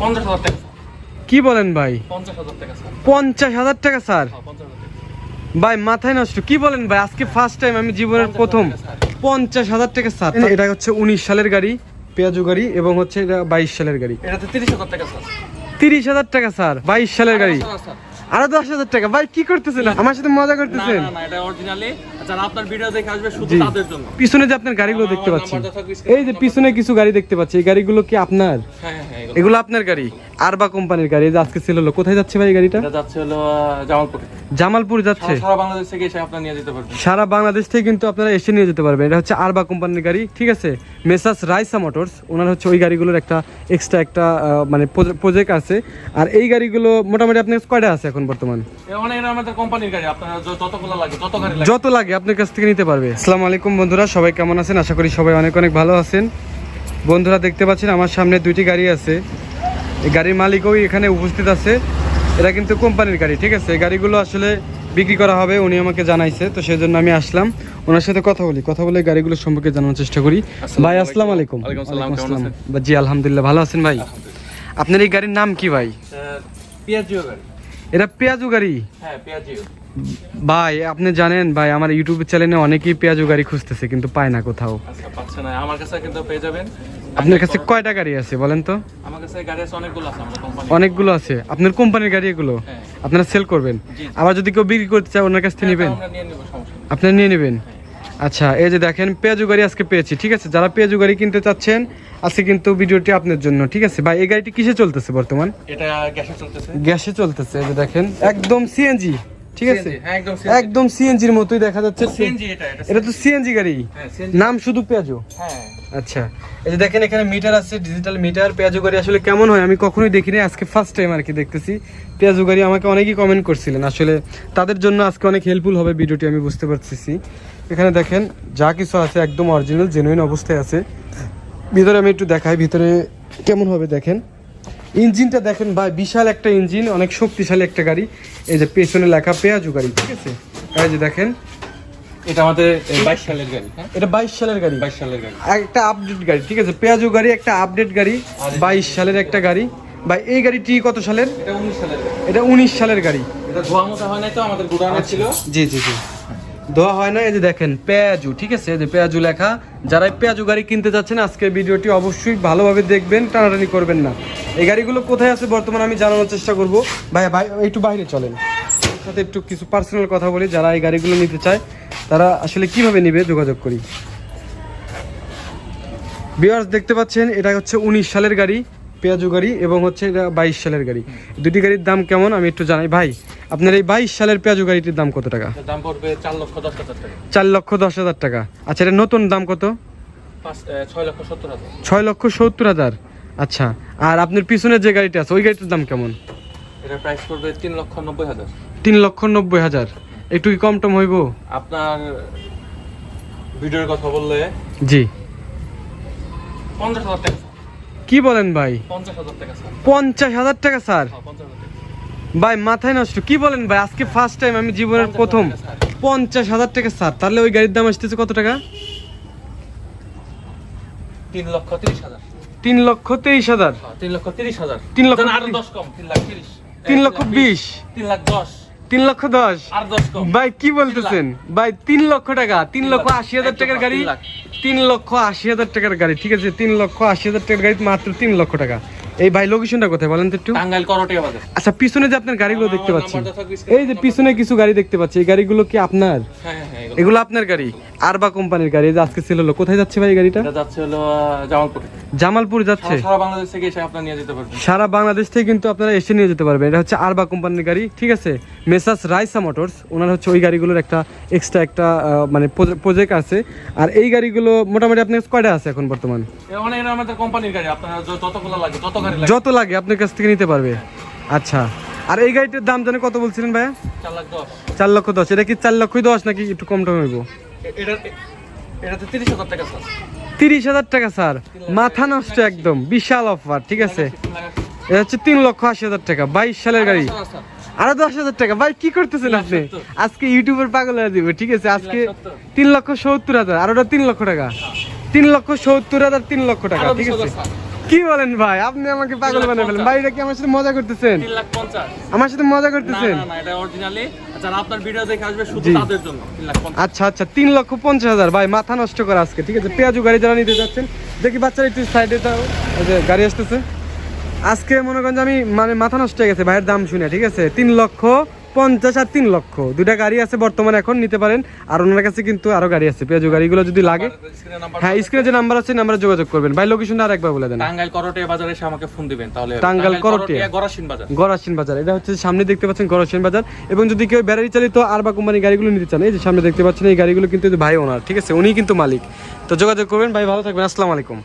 পঞ্চাশ হাজার টাকা কি বলেন ভাই? পঞ্চাশ হাজার টাকা স্যার। হ্যাঁ, ভাই মাথায় নষ্ট। কি বলেন ভাই? আজকে ফার্স্ট টাইম আমি জীবনের প্রথম। পঞ্চাশ হাজার টাকা স্যার। এটা হচ্ছে উনিশ সালের গাড়ি পেঁয়াজু গাড়ি এবং হচ্ছে এটা বাইশ সালের গাড়ি। এটাতে তিরিশ হাজার টাকা স্যার। তিরিশ হাজার টাকা স্যার। বাইশ সালের গাড়ি। আরও দশ হাজার টাকা। ভাই কি করতেছেন? আমার সাথে মজা করতেছেন। না না এটা অরিজিনালি যারা আপনার ভিডিও দেখে আসবে শুধু তাদের জন্য। পিছনে যে আপনার গাড়িগুলো দেখতে পাচ্ছি। নাম্বারটা থাকবে screen এই যে পিছনে কিছু গাড়ি দেখতে পাচ্ছি। এই গাড়িগুলো কি আপনার? হ্যাঁ হ্যাঁ হ্যাঁ এগুলো। এগুলো আপনার গাড়ি? আরবা কোম্পানির গাড়ি। যে আজকে ছিল হলো। কোথায় যাচ্ছে ভাই গাড়িটা? যাচ্ছে হলো আহ, জামালপুর। যাচ্ছে। সারা- বাংলাদেশ থেকে এসে আপনার নিয়ে যেতে পারবেন। সারা বাংলাদেশ থেকে কিন্তু আপনারা এসে নিয়ে যেতে পারবেন। এটা হচ্ছে আরবা কোম্পানির গাড়ি ঠিক আছে? মেসাস রাইসা মোটরস ওনার হচ্ছে ওই গাড়িগুলোর একটা এক্সট্রা একটা মানে প্রজেক্ট আছে। আর এই গাড়িগুলো মোটামুটি আপনার কয়টা আছে এখন বর্তমান? এ মানে এটা আমাদের কোম্পানির গাড়ি। আপনার যতগুলো লাগে যত গাড়ি লাগে। যত লাগে আপনার কাছ থেকে নিতে পারবে? আসসালামু আলাইকুম বন্ধুরা সবাই কেমন আছেন? আশা করি সবাই অনেক অনেক ভালো আছেন। বন্ধুরা দেখতে পাচ্ছেন আমার সামনে দুইটি গাড়ি আছে। এই গাড়ির মালিকও এখানে উপস্থিত আছে। এটা কিন্তু কোম্পানির গাড়ি ঠিক আছে? এই গাড়িগুলো আসলে বিক্রি করা হবে উনি আমাকে জানাইছে তো সেই জন্য আমি আসলাম। ওনার সাথে কথা বলি। কথা বলে গাড়িগুলো সম্পর্কে জানার চেষ্টা করি। ভাই আসসালামু আলাইকুম। আসসালাম, জি আলহামদুলিল্লাহ ভালো আছেন ভাই? আপনার এই গাড়ির নাম কি ভাই? পিয়াজিও গাড়ি। এটা পেঁয়াজু গাড়ি? হ্যাঁ ভাই আপনি জানেন ভাই আমার ইউটিউব চ্যানেলে অনেকেই পেঁয়াজু গাড়ি খুঁজতেছে কিন্তু পায় না কোথাও। আচ্ছা পাচ্ছে না। আমার কাছে কিন্তু পেয়ে যাবেন। আপনার কাছে কয়টা গাড়ি আছে বলেন তো? আমার কাছে গাড়ি আছে অনেকগুলো আছে অনেকগুলো আছে। আপনার কোম্পানির গাড়ি এগুলো? হ্যাঁ। আপনারা সেল করবেন? আবার যদি কেউ বিক্রি করতে চায় ওনার কাছ থেকে নেবেন? আপনি নিয়ে নেব আপনারা নিয়ে নেবেন? আচ্ছা এই যে দেখেন পেঁয়াজু গাড়ি আজকে পেয়েছি ঠিক আছে? যারা পেঁয়াজু গাড়ি কিনতে চাচ্ছেন আজকে কিন্তু ভিডিওটি আপনার জন্য ঠিক আছে? ভাই এই গাড়িটি কিসে চলতেছে বর্তমান? এটা গ্যাসে চলতেছে। গ্যাসে চলতেছে এই যে দেখেন একদম সিএনজি ঠিক আছে? হ্যাঁ, একদম সিএনজির মতোই দেখা যাচ্ছে। সিএনজি এটা তো সিএনজি গাড়ি? হ্যাঁ সিএনজি নাম শুধু পেঁয়াজু? হ্যাঁ। আচ্ছা এই যে দেখেন এখানে মিটার আছে ডিজিটাল মিটার পেঁয়াজু গাড়ি আসলে কেমন হয় আমি কখনোই দেখিনি আজকে ফার্স্ট টাইম আর কি দেখতেছি। পেঁয়াজু গাড়ি আমাকে অনেকেই কমেন্ট করছিলেন আসলে তাদের জন্য আজকে অনেক হেল্পফুল হবে ভিডিওটি আমি বুঝতে পারতেছি। এখানে দেখেন যা কিছু আছে একদম অরিজিনাল জেনুইন অবস্থায় আছে। ভিতরে আমি একটু দেখাই ভিতরে কেমন হবে দেখেন। ইঞ্জিনটা দেখেন ভাই বিশাল একটা ইঞ্জিন অনেক শক্তিশালী একটা গাড়ি। এই যে পেছনে লেখা পেঁয়াজু গাড়ি ঠিক আছে? এই যে দেখেন এটা আমাদের বাইশ সালের গাড়ি হ্যাঁ? এটা বাইশ সালের গাড়ি। বাইশ সালের গাড়ি। একটা আপডেট গাড়ি ঠিক আছে? পেঁয়াজু গাড়ি একটা আপডেট গাড়ি বাইশ সালের একটা গাড়ি। এই গাড়িটি কত সালের? এটা উনিশ সালের এটা উনিশ সালের গাড়ি। এটা ধোয়া মোছা হয় নাই তো আমাদের গোডাউনে ছিল। জি জি জি। দোয়া হয় না, এই যে দেখেন পেঁয়াজু, ঠিক আছে? এই যে পেঁয়াজু লেখা। যারা পেঁয়াজু গাড়ি কিনতে যাচ্ছেন, আজকের ভিডিওটি অবশ্যই ভালোভাবে দেখবেন, টানাটানি করবেন না। এই গাড়িগুলো কোথায় আছে বর্তমানে আমি জানানোর চেষ্টা করব। ভাই ভাই, একটু বাইরে চলেন। সাথে একটু কিছু পার্সোনাল কথা বলি, যারা এই গাড়িগুলো নিতে চায়, তারা আসলে কীভাবে নিবে যোগাযোগ করি? বিয়ার্স দেখতে পাচ্ছেন, এটা হচ্ছে উনিশ সালের গাড়ি। পেঁয়াজু গাড়ি এবং হচ্ছে এটা বাইশ সালের গাড়ি। দুটি গাড়ির দাম কেমন? আমি একটু জানাই। ভাই আপনার এই বাইশ সালের পেঁয়াজু গাড়িটির দাম কত টাকা? দাম পড়বে চার লক্ষ দশ হাজার টাকা। চার লক্ষ দশ হাজার টাকা। আচ্ছা এটা নতুন দাম কত? ছয় লক্ষ সত্তর হাজার। আচ্ছা আর আপনার পিছনের যে গাড়িটা আছে ওই গাড়িটার দাম কেমন? প্রাইস পড়বে তিন লক্ষ নব্বই হাজার। তিন লক্ষ নব্বই হাজার। একটু কি কম টম হইব? আপনার ভিডিওর কথা বললে জি। পঞ্চাশ হাজার টাকা। কি বলেন ভাই? পঞ্চাশ হাজার টাকা স্যার। হ্যাঁ, ভাই মাথায় নষ্ট। কি বলেন ভাই? আজকে ফার্স্ট টাইম আমি জীবনের প্রথম। পঞ্চাশ হাজার টাকা স্যার। তাহলে ওই গাড়ির দাম আসতেছে কত টাকা? তিন লক্ষ তিরিশ হাজার। তিন লক্ষ তেইশ হাজার। হ্যাঁ, তিন লক্ষ তিরিশ হাজার। তিন লক্ষ আরও দশ কম তিন লাখ তিরিশ। তিন লক্ষ বিশ। তিন লাখ দশ। তিন লক্ষ দশ। ভাই কি বলতেছেন? ভাই তিন লক্ষ টাকা তিন লক্ষ আশি হাজার টাকার গাড়ি। তিন লক্ষ আশি হাজার টাকার গাড়ি ঠিক আছে? তিন লক্ষ আশি হাজার টাকার গাড়ি মাত্র তিন লক্ষ টাকা। এই ভাই লোকেশনটা কোথায় বলেন তো একটু? আচ্ছা পিছনে যে আপনার গাড়িগুলো দেখতে পাচ্ছি। এই যে পিছনে কিছু গাড়ি দেখতে পাচ্ছি। এই গাড়িগুলো কি আপনার? হ্যাঁ হ্যাঁ। এগুলো। আপনার গাড়ি? আরবা কোম্পানির গাড়ি। যে আজকে ছিল কোথায় যাচ্ছে ভাই গাড়িটা? যাচ্ছে হলো জামালপুরে। জামালপুর যাচ্ছে? সারা- বাংলাদেশ থেকে এসে আপনার নিয়ে যেতে পারবেন। সারা বাংলাদেশ থেকে কিন্তু আপনারা এসে নিয়ে যেতে পারবেন। এটা হচ্ছে আরবা কোম্পানির গাড়ি ঠিক আছে? মেসাস রাইসা মোটরস ওনার হচ্ছে ওই গাড়িগুলোর একটা এক্সট্রা একটা মানে প্রজেক্ট আছে। আর এই গাড়িগুলো মোটামুটি আপনার কয়টা আছে এখন বর্তমান? মানে আমাদের কোম্পানির গাড়ি। আপনার যতগুলো লাগে যত গাড়ি যত লাগে আপনার কাছ থেকে নিতে পারবে। আচ্ছা। আর এই গাড়িটার দাম জানে কত বলছিলেন ভাইয়া? চার লক্ষ দশ। এটা কি চার লক্ষই দশ নাকি একটু কম টম হইব? তিরিশ হাজার টাকা স্যার। মাথা নষ্ট একদম। বিশাল অফার ঠিক আছে? এটা হচ্ছে তিন লক্ষ আশি হাজার টাকা বাইশ সালের গাড়ি। আরও দশ হাজার টাকা। ভাই কি করতেছেন আপনি? আজকে ইউটিউবের পাগল হয়ে দিব ঠিক আছে? আজকে তিন লক্ষ সত্তর হাজার আর ওটা তিন লক্ষ টাকা। তিন লক্ষ সত্তর হাজার তিন লক্ষ টাকা ঠিক আছে। কি বলেন ভাই? আপনি আমাকে পাগল বানিয়ে ফেলেন। ভাই এটা কি আমার সাথে মজা করতেছেন? আমার সাথে মজা করতেছেন? পঞ্চাশ। আচ্ছা আচ্ছা তিন লক্ষ পঞ্চাশ হাজার। ভাই মাথা নষ্ট করা আজকে ঠিক আছে? পেঁয়াজু গাড়ি যারা নিতে যাচ্ছেন দেখি বাচ্চারা একটু সাইডে তাও যে গাড়ি আসতেছে। আজকে মনে করেন যে আমি মানে মাথা নষ্ট হয়ে গেছে ভাইয়ের দাম শুনে ঠিক আছে? তিন লক্ষ পঞ্চাশ আর তিন লক্ষ। দুটা গাড়ি আছে বর্তমানে এখন নিতে পারেন। আর ওনার কাছে কিন্তু আরও গাড়ি আছে পেঁয়াজু গাড়িগুলো যদি লাগে। হ্যাঁ স্ক্রিনে যে নাম্বার আছে নাম্বারে যোগাযোগ করবেন। ভাই লোকেশনটা আরেকবার বলে দেন। টাঙ্গাইল করটে বাজারে এসে আমাকে ফোন দিবেন তাহলে টাঙ্গাইল করটিয়া। গরাসিন বাজার। গড়াসিন বাজার। এটা হচ্ছে সামনে দেখতে পাচ্ছেন গড়াসিন বাজার। এবং যদি কেউ ব্যাটারি চালিত আর বা কোম্পানি গাড়িগুলো নিতে চান এই যে সামনে দেখতে পাচ্ছেন এই গাড়িগুলো কিন্তু ভাই ওনার ঠিক আছে? উনি কিন্তু মালিক। তো যোগাযোগ করবেন। ভাই ভালো থাকবেন। আসসালামু আলাইকুম।